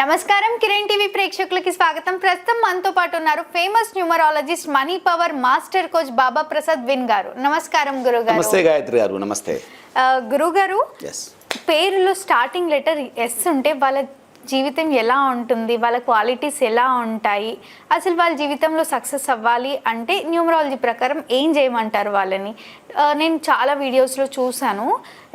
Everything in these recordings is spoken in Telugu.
నమస్కారం కిరణ్ టీవీ ప్రేక్షకులకి స్వాగతం. ప్రస్తుతం మనతో పాటు ఉన్నారు famous numerologist money power master coach Baba Prasad win గారు. నమస్కారం గురుగారు. నమస్తే గాయత్రి గారు నమస్తే. గురుగారు పేరులో స్టార్టింగ్ లెటర్ ఎస్ ఉంటే వాళ్ళ జీవితం ఎలా ఉంటుంది వాళ్ళ క్వాలిటీస్ ఎలా ఉంటాయి అసలు వాళ్ళ జీవితంలో సక్సెస్ అవ్వాలి అంటే న్యూమరాలజీ ప్రకారం ఏం చేయమంటారు వాళ్ళని? నేను చాలా వీడియోస్లో చూశాను.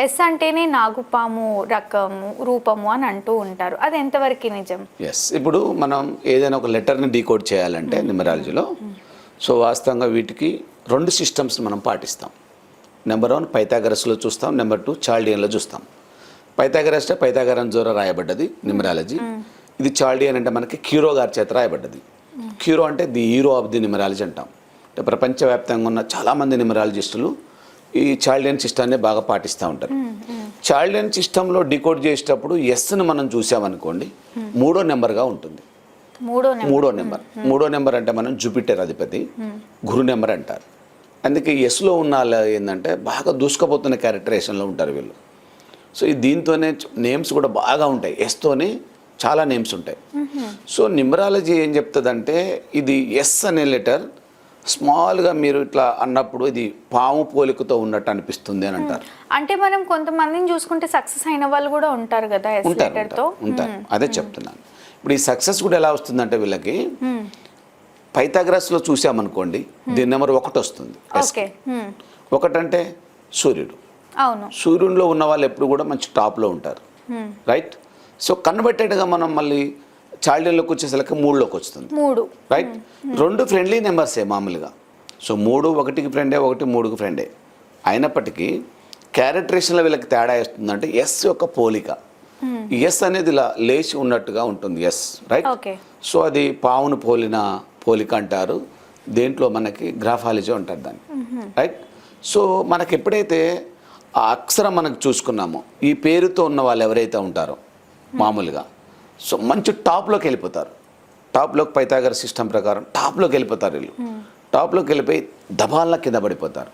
ఎస్ అంటేనే నాగుపాము రకము రూపము అని అంటూ ఉంటారు. అది ఎంతవరకు నిజం? ఎస్ ఇప్పుడు మనం ఏదైనా ఒక లెటర్ని డీకోడ్ చేయాలంటే న్యూమరాలజీలో సో వాస్తవంగా వీటికి రెండు సిస్టమ్స్ మనం పాటిస్తాం. నెంబర్ వన్ పైథాగరస్లో చూస్తాం. నెంబర్ టూ చాల్డియన్లో చూస్తాం. పైథాగరస్ అంటే పైథాగరన్ జోర రాయబడ్డది న్యూమరాలజీ ఇది చాల్డియన్ అంటే మనకి క్యూరో గారి చేత రాయబడ్డది. క్యూరో అంటే the hero of the numerology అంటాం. అంటే ప్రపంచవ్యాప్తంగా ఉన్న చాలామంది న్యూమరాలజిస్టులు ఈ చాల్డియన్ సిస్టాన్ని బాగా పాటిస్తూ ఉంటారు. చాల్డియన్ సిస్టంలో డికోడ్ చేసేటప్పుడు ఎస్ని మనం చూసామనుకోండి మూడో నెంబర్గా ఉంటుంది. మూడో నెంబర్. మూడో నెంబర్. మూడో నెంబర్ అంటే మనం జూపిటర్ అధిపతి గురు నెంబర్ అంటారు. అందుకే ఎస్లో ఉన్న వాళ్ళు ఏంటంటే బాగా దూసుకుపోతున్న క్యారెక్టరేషన్లో ఉంటారు వీళ్ళు. సో ఈ దీంతోనే నేమ్స్ కూడా బాగా ఉంటాయి. ఎస్తోనే చాలా నేమ్స్ ఉంటాయి. సో న్యూమరాలజీ ఏం చెప్తుందంటే ఇది ఎస్ అనే లెటర్ స్మాల్గా మీరు ఇట్లా అన్నప్పుడు ఇది పాము పోలికతో ఉన్నట్టు అనిపిస్తుంది అని అంటారు. అంటే మనం కొంతమందిని చూసుకుంటే సక్సెస్ అయిన వాళ్ళు కూడా ఉంటారు కదా ఉంటారు ఉంటారు, అదే చెప్తున్నాను. ఇప్పుడు ఈ సక్సెస్ కూడా ఎలా వస్తుందంటే వీళ్ళకి పైథాగరస్లో చూసామనుకోండి దీని నెంబర్ ఒకటి వస్తుంది ఒకటంటే సూర్యుడు. అవును. సూర్యుడిలో ఉన్న వాళ్ళు ఎప్పుడు కూడా మంచి టాప్లో ఉంటారు. రైట్? సో కన్వర్టెడ్గా మనం మళ్ళీ చాల్డీలోకి వచ్చేసరికి మూడులోకి వస్తుంది. మూడు. రైట్? రెండు ఫ్రెండ్లీ నెంబర్సే మామూలుగా? సో మూడు ఒకటికి ఫ్రెండే ఒకటి మూడుకి ఫ్రెండే. అయినప్పటికీ క్యారెక్టరేషన్లో వీళ్ళకి తేడా వేస్తుందంటే ఎస్ యొక్క పోలిక. ఎస్ అనేది ఇలా లేచి ఉన్నట్టుగా ఉంటుంది ఎస్ రైట్? ఓకే. సో అది పావును పోలిన పోలిక అంటారు. దేంట్లో మనకి గ్రాఫాలజీ అంటారు దాన్ని. రైట్? సో మనకి ఎప్పుడైతే ఆ అక్షరం మనకు చూసుకున్నామో. ఈ పేరుతో ఉన్న వాళ్ళు ఎవరైతే ఉంటారో మామూలుగా. సో మంచి టాప్లోకి వెళ్ళిపోతారు. టాప్లోకి పైతాగర్ సిస్టమ్ ప్రకారం టాప్లోకి వెళ్ళిపోతారు వీళ్ళు. టాప్లోకి వెళ్ళిపోయి దబాల్న కింద పడిపోతారు.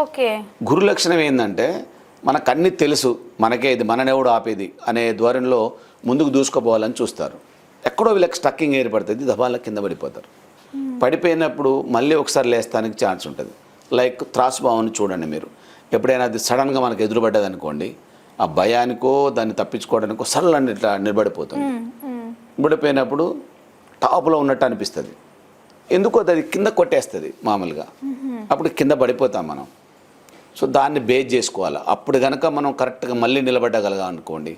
ఓకే. గురు లక్షణం ఏంటంటే మనకు అన్నీ తెలుసు మనకే ఇది మననెవడు ఆపేది అనే ధోరణిలో ముందుకు దూసుకుపోవాలని చూస్తారు. ఎక్కడో వీళ్ళకి స్టక్కింగ్ ఏర్పడుతుంది దబాల కింద పడిపోతారు. పడిపోయినప్పుడు మళ్ళీ ఒకసారి లేస్తానికి ఛాన్స్ ఉంటుంది. లైక్ త్రాసుభావాన్ని చూడండి మీరు. ఎప్పుడైనా అది సడన్గా మనకు ఎదురుపడ్డది అనుకోండి ఆ భయానికో దాన్ని తప్పించుకోవడానికో సడన్ ఇట్లా నిలబడిపోతుంది. నిలబడిపోయినప్పుడు టాప్లో ఉన్నట్టు అనిపిస్తుంది. ఎందుకో అది కింద కొట్టేస్తుంది మామూలుగా. అప్పుడు కింద పడిపోతాం మనం. సో దాన్ని బేస్ చేసుకోవాలి? అప్పుడు కనుక మనం కరెక్ట్గా మళ్ళీ నిలబడగలగా అనుకోండి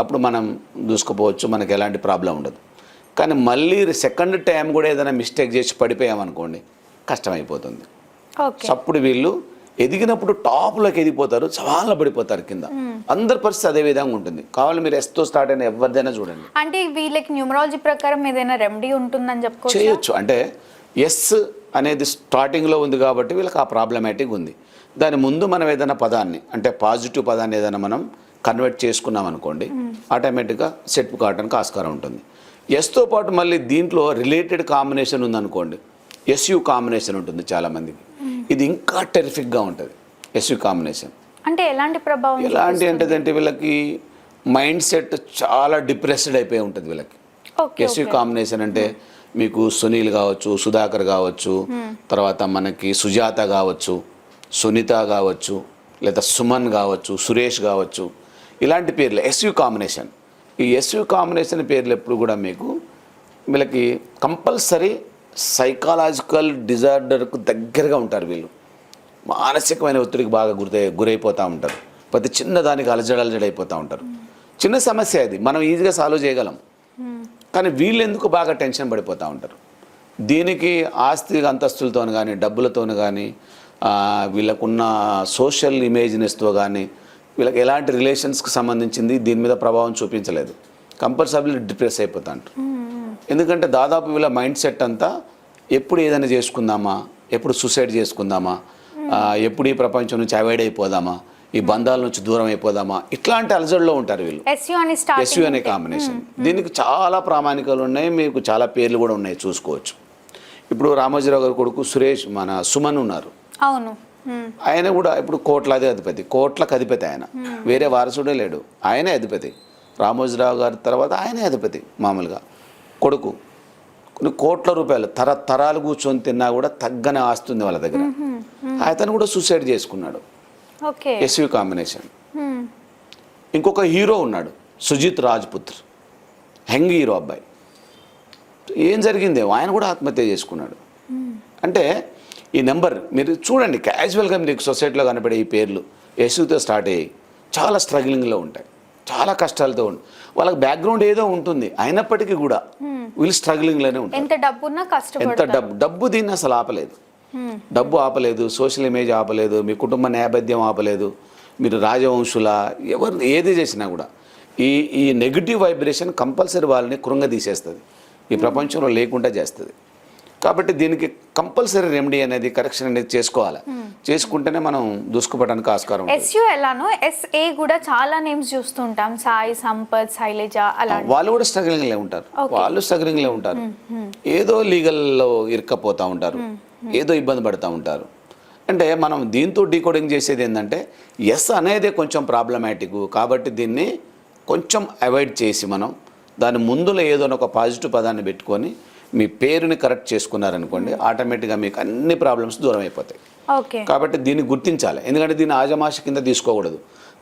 అప్పుడు మనం దూసుకుపోవచ్చు మనకి ఎలాంటి ప్రాబ్లం ఉండదు. కానీ మళ్ళీ సెకండ్ టైం కూడా ఏదైనా మిస్టేక్ చేసి పడిపోయామనుకోండి కష్టమైపోతుంది. అప్పుడు వీళ్ళు ఎదిగినప్పుడు టాప్లోకి ఎదిగిపోతారు సవాళ్ళ పడిపోతారు కింద. అందరి పరిస్థితి అదే విధంగా ఉంటుంది. కావాలి మీరు ఎస్తో స్టార్ట్ అయిన ఎవరిదైనా చూడండి. అంటే వీళ్ళకి న్యూమరాలజీ ప్రకారం ఏదైనా రెమెడీ ఉంటుందని చెప్పుకోవచ్చు? చేయొచ్చు. అంటే ఎస్ అనేది స్టార్టింగ్లో ఉంది కాబట్టి వీళ్ళకి ఆ ప్రాబ్లమాటిక్ ఉంది. దాని ముందు మనం ఏదైనా పదాన్ని అంటే పాజిటివ్ పదాన్ని ఏదైనా మనం కన్వర్ట్ చేసుకున్నాం అనుకోండి ఆటోమేటిక్గా సెట్ కావడానికి ఆస్కారం ఉంటుంది. ఎస్తో పాటు మళ్ళీ దీంట్లో రిలేటెడ్ కాంబినేషన్ ఉందనుకోండి ఎస్యు కాంబినేషన్ ఉంటుంది చాలామందికి. ఇది ఇంకా టెరిఫిక్గా ఉంటుంది. ఎస్యు కాంబినేషన్ అంటే ఎలాంటి ప్రభావం ఎలాంటి అంటే వీళ్ళకి మైండ్ సెట్ చాలా డిప్రెస్డ్ అయిపోయి ఉంటుంది వీళ్ళకి. ఎస్యు కాంబినేషన్ అంటే మీకు సునీల్ కావచ్చు సుధాకర్ కావచ్చు తర్వాత మనకి సుజాత కావచ్చు సునీత కావచ్చు లేదా సుమన్ కావచ్చు సురేష్ కావచ్చు. ఇలాంటి పేర్లు ఎస్యు కాంబినేషన్ ఈ ఎస్యు కాంబినేషన్ పేర్లు ఎప్పుడు కూడా మీకు వీళ్ళకి కంపల్సరీ సైకాలజికల్ డిజార్డర్కు దగ్గరగా ఉంటారు వీళ్ళు. మానసికమైన ఒత్తిడికి బాగా గురై గురైపోతూ ఉంటారు. ప్రతి చిన్న దానికి అలజడి అలజడి అయిపోతూ ఉంటారు. చిన్న సమస్య అది. మనం ఈజీగా సాల్వ్ చేయగలం. కానీ వీళ్ళు ఎందుకు బాగా టెన్షన్ పడిపోతూ ఉంటారు? దీనికి ఆస్తి అంతస్తులతో కానీ డబ్బులతో కానీ వీళ్ళకున్న సోషల్ ఇమేజ్నెస్తో కానీ వీళ్ళకి ఎలాంటి రిలేషన్స్కి సంబంధించింది దీని మీద ప్రభావం చూపించలేదు. కంపల్సరీ డిప్రెస్ అయిపోతా ఉంటారు. ఎందుకంటే దాదాపు వీళ్ళ మైండ్ సెట్ అంతా ఎప్పుడు ఏదైనా చేసుకుందామా? ఎప్పుడు సూసైడ్ చేసుకుందామా? ఎప్పుడు ఈ ప్రపంచం నుంచి అవాయిడ్ అయిపోదామా? ఈ బంధాల నుంచి దూరం అయిపోదామా? ఇట్లాంటి అలజడిలో ఉంటారు వీళ్ళు. ఎస్యూ అని కాంబినేషన్ దీనికి చాలా ప్రామాణికాలు ఉన్నాయి. మీకు చాలా పేర్లు కూడా ఉన్నాయి చూసుకోవచ్చు. ఇప్పుడు రామోజీరావు గారి కొడుకు సురేష్ మన సుమన్ ఉన్నారు. అవును. ఆయన కూడా ఇప్పుడు కోట్లాది అధిపతి. కోట్లకు అధిపతి ఆయన. వేరే వారసుడే లేడు. ఆయనే అధిపతి. రామోజీరావు గారి తర్వాత ఆయనే అధిపతి మామూలుగా. కొడుకు. కొన్ని కోట్ల రూపాయలు తరతరాలు కూర్చొని తిన్నా కూడా తగ్గని ఆస్తుంది వాళ్ళ దగ్గర. అతను కూడా సూసైడ్ చేసుకున్నాడు. ఓకే. ఎస్వి కాంబినేషన్ ఇంకొక హీరో ఉన్నాడు సుజిత్ రాజ్పుత్ర్. యంగ్ హీరో అబ్బాయి. ఏం జరిగింది? ఆయన కూడా ఆత్మహత్య చేసుకున్నాడు. అంటే ఈ నెంబర్ మీరు చూడండి క్యాజువల్గా మీకు సొసైటీలో కనపడే ఈ పేర్లు యశుతో స్టార్ట్ అయ్యాయి. చాలా స్ట్రగ్లింగ్లో ఉంటాయి. చాలా కష్టాలతో ఉంటాయి వాళ్ళకి బ్యాక్గ్రౌండ్ ఏదో ఉంటుంది. అయినప్పటికీ కూడా వీళ్ళు స్ట్రగ్లింగ్లోనే ఉంటారు. ఎంత డబ్బున్నా ఎంత డబ్బు డబ్బు దీన్ని అసలు ఆపలేదు. డబ్బు ఆపలేదు సోషల్ ఇమేజ్ ఆపలేదు మీ కుటుంబ నేపథ్యం ఆపలేదు మీరు రాజవంశుల ఎవరు ఏది చేసినా కూడా ఈ ఈ నెగిటివ్ వైబ్రేషన్ కంపల్సరీ వాళ్ళని కృంగదీసేస్తుంది ఈ ప్రపంచంలో లేకుండా చేస్తుంది. కాబట్టి దీనికి కంపల్సరీ రెమెడీ అనేది కరెక్షన్ అనేది చేసుకోవాలి? చేసుకుంటేనే మనం దూసుకుపోవడానికి ఆస్కారం. ఎస్యు ఎలానో ఎస్ఏ కూడా చాలా నేమ్స్ చూస్తుంటాం. సాయి సంపత్ శైలజ అలా వాళ్ళు కూడా స్ట్రగ్లింగ్లే ఉంటారు. వాళ్ళు స్ట్రగ్లింగ్లే ఉంటారు. ఏదో లీగల్లో ఇరుక్కపోతూ ఉంటారు. ఏదో ఇబ్బంది పడుతూ ఉంటారు. అంటే మనం దీంతో డీకోడింగ్ చేసేది ఏంటంటే ఎస్ అనేదే కొంచెం ప్రాబ్లమాటిక్ కాబట్టి దీన్ని కొంచెం అవాయిడ్ చేసి మనం దాని ముందులో ఏదో ఒక పాజిటివ్ పదాన్ని పెట్టుకొని మీ పేరుని కరెక్ట్ చేసుకున్నారనుకోండి ఆటోమేటిక్గా మీకు అన్ని ప్రాబ్లమ్స్ దూరం అయిపోతాయి. ఓకే. కాబట్టి దీన్ని గుర్తించాలి. ఎందుకంటే దీన్ని ఆజమాష కింద తీసుకోకూడదు.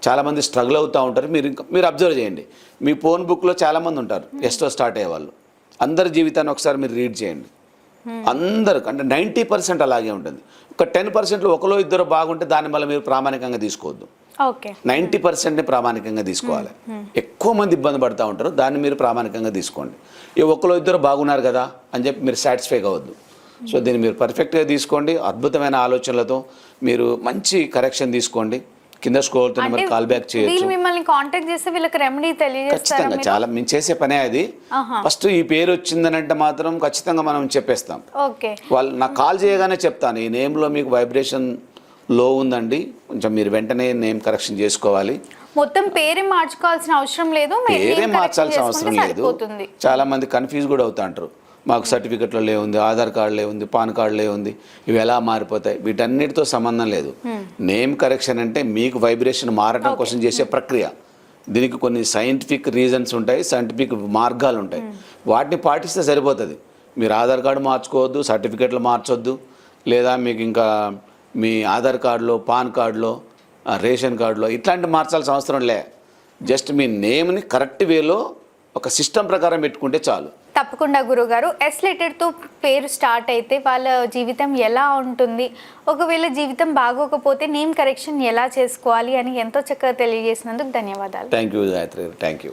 చాలామంది స్ట్రగుల్ అవుతూ ఉంటారు. మీరు ఇంకా మీరు అబ్జర్వ్ చేయండి. మీ ఫోన్ బుక్లో చాలామంది ఉంటారు. ఎస్తో స్టార్ట్ అయ్యే వాళ్ళు అందరి జీవితాన్ని ఒకసారి మీరు రీడ్ చేయండి. అందరు అంటే నైంటీ పర్సెంట్ అలాగే ఉంటుంది. ఒక టెన్ పర్సెంట్లో ఒకలో ఇద్దరు బాగుంటే దాని వల్ల మీరు ప్రామాణికంగా తీసుకోవద్దు. నైంటీ పర్సెంట్ని ప్రామాణికంగా తీసుకోవాలి. ఎక్కువ మంది ఇబ్బంది పడుతూ ఉంటారు దాన్ని మీరు ప్రామాణికంగా తీసుకోండి. ఈ ఒకరు ఇద్దరు బాగున్నారు కదా అని చెప్పి మీరు సాటిస్ఫై కావద్దు. సో దీన్ని మీరు పర్ఫెక్ట్గా తీసుకోండి అద్భుతమైన ఆలోచనలతో మీరు మంచి కరెక్షన్ తీసుకోండి. కింద స్క్రోల్తో అంటే నెంబర్ కాల్ బ్యాక్ చేయొచ్చు. మిమ్మల్ని కాంటాక్ట్ చేస్తే వీళ్ళకి రెమెడీ తెలియజేస్తారా ఖచ్చితంగా మీరు? చాలా మేము చేసే పనే అది. ఫస్ట్ ఈ పేరు వచ్చిందనంటే మాత్రం ఖచ్చితంగా మనం చెప్పేస్తాం. వాళ్ళు నాకు కాల్ చేయగానే చెప్తాను ఈ నేమ్లో మీకు వైబ్రేషన్ లో ఉందండి. కొంచెం మీరు వెంటనే నేమ్ కరెక్షన్ చేసుకోవాలి. మొత్తం పేరే మార్చుకోవాల్సిన అవసరం లేదు. పేరే మార్చాల్సిన అవసరం లేదు. చాలా మంది కన్ఫ్యూజ్ కూడా అవుతా అంటారు మాకు సర్టిఫికెట్లో లేవుంది ఆధార్ కార్డులే ఉంది పాన్ కార్డులే ఉంది. ఇవి ఎలా మారిపోతాయి? వీటన్నిటితో సంబంధం లేదు. నేమ్ కరెక్షన్ అంటే మీకు వైబ్రేషన్ మారడం కోసం చేసే ప్రక్రియ. దీనికి కొన్ని సైంటిఫిక్ రీజన్స్ ఉంటాయి సైంటిఫిక్ మార్గాలు ఉంటాయి. వాటిని పాటిస్తే సరిపోతుంది. మీరు ఆధార్ కార్డు మార్చుకోవద్దు సర్టిఫికెట్లు మార్చొద్దు లేదా మీకు ఇంకా మీ ఆధార్ కార్డులో పాన్ కార్డులో రేషన్ కార్డులో ఇట్లాంటి మార్చాల్సిన అవసరం లే. జస్ట్ మీ నేమ్ని కరెక్ట్ వేలో ఒక సిస్టమ్ ప్రకారం పెట్టుకుంటే చాలు. తప్పకుండా గురుగారు. ఎస్ లెటర్తో పేరు స్టార్ట్ అయితే వాళ్ళ జీవితం ఎలా ఉంటుంది? ఒకవేళ జీవితం బాగోకపోతే నేమ్ కరెక్షన్ ఎలా చేసుకోవాలి అని ఎంతో చక్కగా తెలియజేసినందుకు ధన్యవాదాలు. Thank you Gayatri thank you